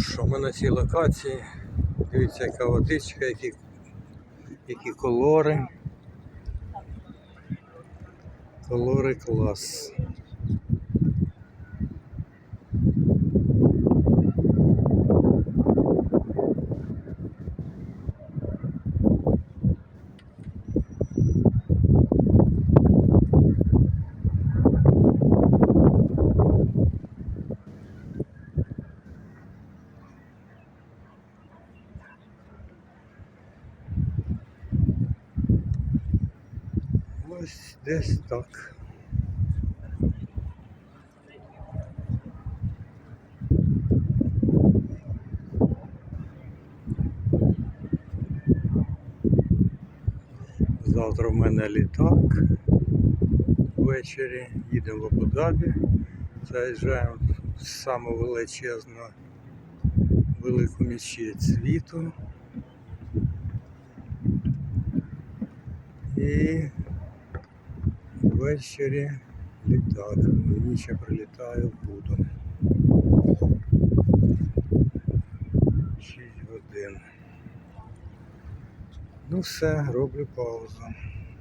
що, ми на цій локації. Дивіться, яка водичка, які, які колори. Колори клас. Ось десь так. Завтра в мене літак. Ввечері їдемо в Абу-Дабі. Заїжджаємо в саму величезну велику місчість світу. І ввечері літати, мені ще прилітаю Буду. 6 годин. Ну все, роблю паузу.